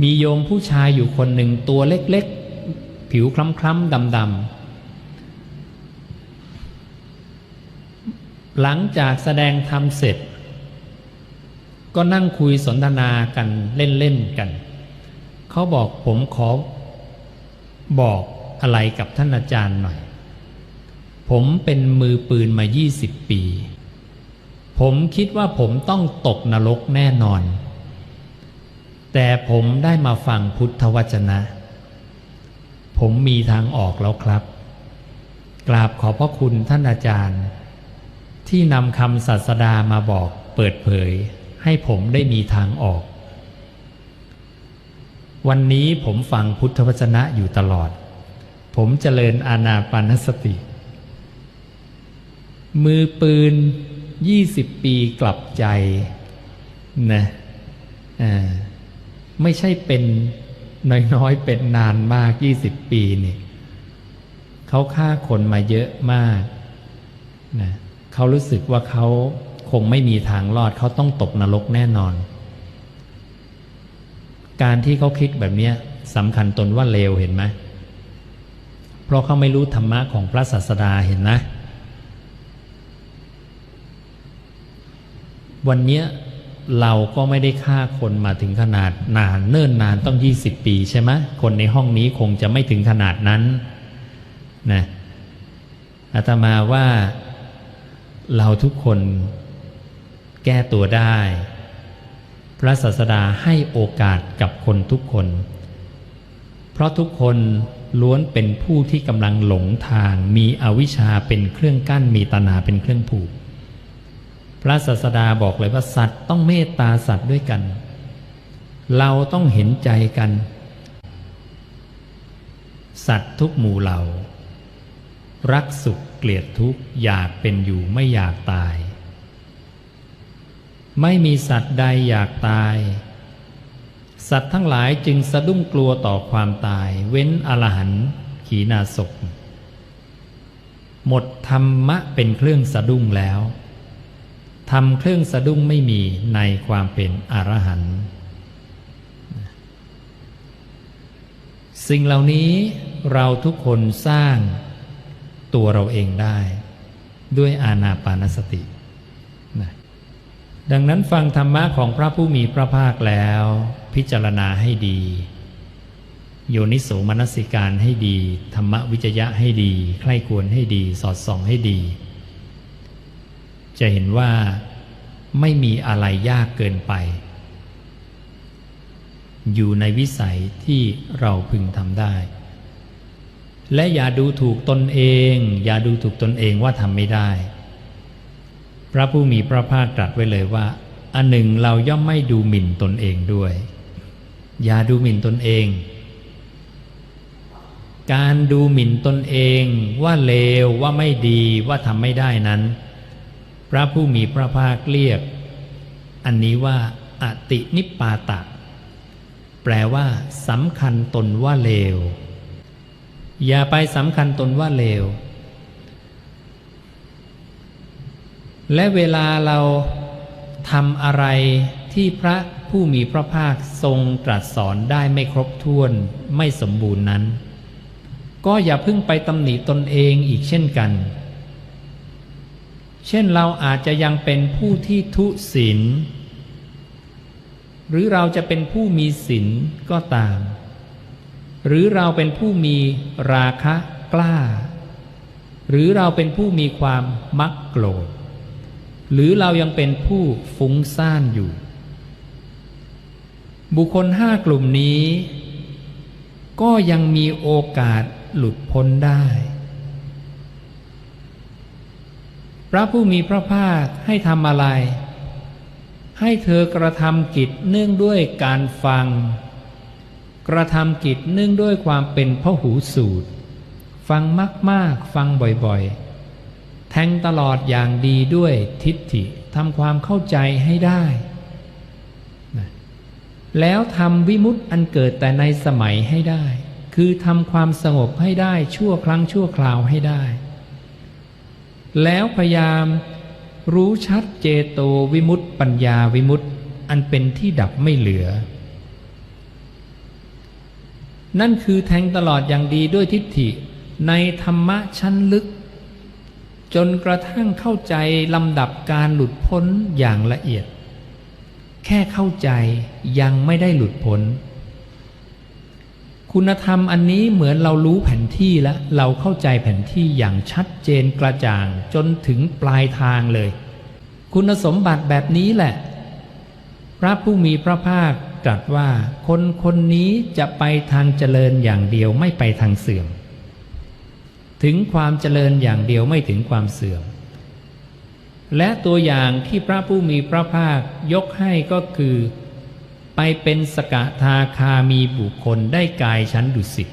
มีโยมผู้ชายอยู่คนหนึ่งตัวเล็กๆ ผิวคล้ำๆดำๆ หลังจากแสดงธรรมเสร็จ ก็นั่งคุยสนทนากันเล่นๆกัน เขาบอกผมขอบอกอะไรกับท่านอาจารย์หน่อย ผมเป็นมือปืนมา 20 ปี ผมคิดว่าผมต้องตกนรกแน่นอน แต่ผมได้มาฟังพุทธวจนะ ผมมีทางออกแล้วครับ กราบขอบพระคุณท่านอาจารย์ ที่นำคำศาสดามาบอกเปิดเผย ให้ผมได้มีทางออก วันนี้ผมฟังพุทธวจนะอยู่ตลอด ผมเจริญอาณาปานสติ มือปืนยี่สิบปีกลับใจนะอ่า ไม่ใช่เป็นน้อยๆ เป็นนานมากยี่สิบปีนี่เขาฆ่าคนมาเยอะมากนะเขารู้สึกว่าเขาคงไม่มีทางรอดเขาต้องตกนรกแน่นอน การที่เขาคิดแบบเนี้ยสำคัญตนว่าเลวเห็นไหมเพราะเขาไม่รู้ธรรมะของพระศาสดาเห็นนะ วันเนี้ย เราก็ไม่ได้ฆ่าคนมาถึงขนาดนานเนิ่นนานต้อง 20 ปีใช่ไหมคนในห้องนี้คงจะไม่ถึงขนาดนั้นนะอาตมาว่าเราทุกคนแก้ตัวได้ พระศาสดาให้โอกาสกับคนทุกคน เพราะทุกคนล้วนเป็นผู้ที่กำลังหลงทาง มีอวิชชาเป็นเครื่องกั้นมีตนาเป็นเครื่องผูก พระศาสดาบอกเลยว่าสัตว์ต้องเมตตาสัตว์ด้วยกัน เราต้องเห็นใจกัน สัตว์ทุกหมู่เหล่า รักสุขเกลียดทุกข์อยากเป็นอยู่ไม่อยากตาย ไม่มีสัตว์ใดอยากตาย สัตว์ทั้งหลายจึงสะดุ้งกลัวต่อความตาย เว้นอรหันต์ขีณาศพหมดธรรมะเป็นเครื่องสะดุ้งแล้ว ทำเครื่องสะดุ้งไม่มีในความเป็นอรหันต์สิ่งเหล่านี้เราทุกคนสร้างตัวเราเองได้ ด้วยอาณาปานสตินะดังนั้นฟังธรรมะของพระผู้มีพระภาคแล้ว พิจารณาให้ดี โยนิโสมนสิการให้ดี ธรรมวิจยะให้ดี ใคร่ควรให้ดี สอดส่องให้ดี จะเห็นว่าไม่มีอะไรยากเกินไป อยู่ในวิสัยที่เราพึงทำได้ และอย่าดูถูกตนเอง อย่าดูถูกตนเองว่าทำไม่ได้ พระผู้มีพระภาคตรัสไว้เลยว่า อันหนึ่งเราย่อมไม่ดูหมิ่นตนเองด้วย อย่าดูหมิ่นตนเอง การดูหมิ่นตนเองว่าเลวว่าไม่ดีว่าทำไม่ได้นั้น ระผู้มีพระภาคเรียก อันนี้ว่าอตินิปปาตะ แปลว่าสำคัญตนว่าเลว อย่าไปสำคัญตนว่าเลว และเวลาเราทำอะไรที่พระผู้มีพระภาคทรงตรัสสอนได้ไม่ครบถ้วนไม่สมบูรณ์นั้น ก็อย่าเพิ่งไปตำหนิตนเองอีกเช่นกัน เช่นเราอาจจะยังเป็นผู้ที่ทุศีลหรือเราจะเป็นผู้มีศีลก็ตาม หรือเราเป็นผู้มีราคะกล้า หรือเราเป็นผู้มีความมักโกรธ หรือเรายังเป็นผู้ฟุ้งซ่านอยู่ บุคคลห้ากลุ่มนี้ ก็ยังมีโอกาสหลุดพ้นได้ พ ระผู้มีพระภาคให้ทำอะไร ให้เธอกระทำกิจเนื่องด้วยการฟัง กระทำกิจเนื่องด้วยความเป็นพหูสูตร ฟังมากๆ ฟังบ่อยๆ แทงตลอดอย่างดีด้วยทิฏฐิทำความเข้าใจให้ได้ แล้วทำวิมุตติอันเกิดแต่ในสมัยให้ได้ คือทำความสงบให้ได้ชั่วครั้งชั่วคราวให้ได้ แล้วพยายามรู้ชัดเจโตวิมุตติปัญญาวิมุตติอันเป็นที่ดับไม่เหลือ นั่นคือแทงตลอดอย่างดีด้วยทิฏฐิในธรรมะชั้นลึก จนกระทั่งเข้าใจลำดับการหลุดพ้นอย่างละเอียด แค่เข้าใจยังไม่ได้หลุดพ้น คุณธรรมอันนี้เหมือนเรารู้แผนที่แล้วเราเข้าใจแผนที่อย่างชัดเจนกระจ่าง จนถึงปลายทางเลย คุณสมบัติแบบนี้แหละ พระผู้มีพระภาคตรัสว่า คนคนนี้จะไปทางเจริญอย่างเดียวไม่ไปทางเสื่อม ถึงความเจริญอย่างเดียวไม่ถึงความเสื่อม และตัวอย่างที่พระผู้มีพระภาคยกให้ก็คือ ไปเป็นสกทาคามีบุคคลได้กายชั้นดุสิต